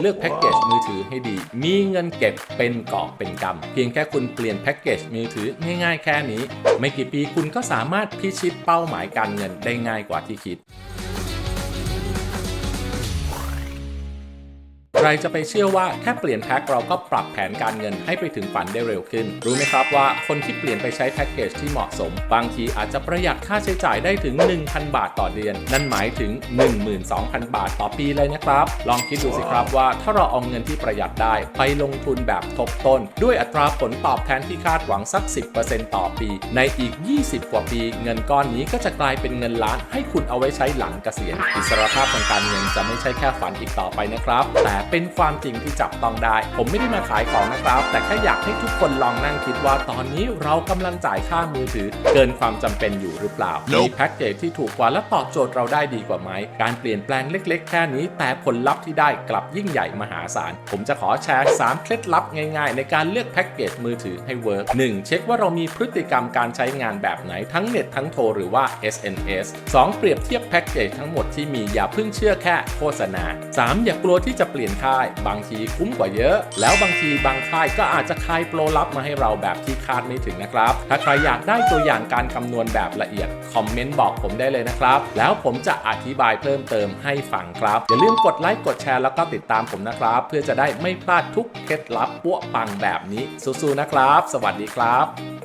เลือกแพ็กเกจมือถือให้ดี มีเงินเก็บเป็นกอบเป็นกำ เพียงแค่คุณเปลี่ยนแพ็กเกจมือถือง่ายๆแค่นี้ ไม่กี่ปีคุณก็สามารถพิชิตเป้าหมายการเงินได้ง่ายกว่าที่คิด ใครจะไปเชื่อว่าแค่เปลี่ยนแพ็คเราก็ปรับแผนการเงินให้ไปถึงฝันได้เร็วขึ้น รู้ไหมครับว่าคนที่เปลี่ยนไปใช้แพ็กเกจที่เหมาะสม บางทีอาจจะประหยัดค่าใช้จ่ายได้ถึง 1,000 บาทต่อเดือน นั่นหมายถึง 12,000 บาทต่อปีเลยนะครับ ลองคิดดูสิครับว่าถ้าเราเอาเงินที่ประหยัดได้ ไปลงทุนแบบทบต้น ด้วยอัตราผลตอบแทนที่คาดหวังสัก 10%ต่อปี ในอีก 20 กว่าปี เงินก้อนนี้ก็จะกลายเป็นเงินล้านให้คุณเอาไว้ใช้หลังเกษียณอิสรภาพทางการเงินจะไม่ใช่แค่ฝันอีกต่อไปนะครับแต่เป็นความจริงที่จับต้องได้ ผมไม่ได้มาขายของนะครับ แต่แค่อยากให้ทุกคนลองนั่งคิดว่าตอนนี้เรากำลังจ่ายค่ามือถือ เกินความจำเป็นอยู่หรือเปล่า มีแพ็กเกจที่ถูกกว่าและตอบโจทย์เราได้ดีกว่าไหม การเปลี่ยนแปลงเล็ก ๆ แค่นี้ แต่ผลลัพธ์ที่ได้กลับยิ่งใหญ่มหาศาล ผมจะขอแชร์ 3 เคล็ดลับง่ายๆ ในการเลือกแพ็กเกจมือถือให้เวิร์ก 1. เช็คว่าเรามีพฤติกรรมการใช้งานแบบไหนทั้งเน็ตทั้งโทรหรือว่า SNS 2. เปรียบเทียบแพ็กเกจทั้งหมดที่มีอย่าเพิ่งเชื่อแค่โฆษณา 3. อย่ากลัวที่จะเปลี่ยนค่าย บางทีคุ้มกว่าเยอะ แล้วบางทีบางค่ายก็อาจจะคายโปรลับมาให้เราแบบที่คาดไม่ถึงนะครับ ถ้าใครอยากได้ตัวอย่างการคำนวณแบบละเอียด คอมเมนต์บอกผมได้เลยนะครับ แล้วผมจะอธิบายเพิ่มเติมให้ฟังครับ อย่าลืมกดไลค์กดแชร์แล้วก็ติดตามผมนะครับ เพื่อจะได้ไม่พลาดทุกเคล็ดลับปั้วปังแบบนี้สู้ๆนะครับ สวัสดีครับ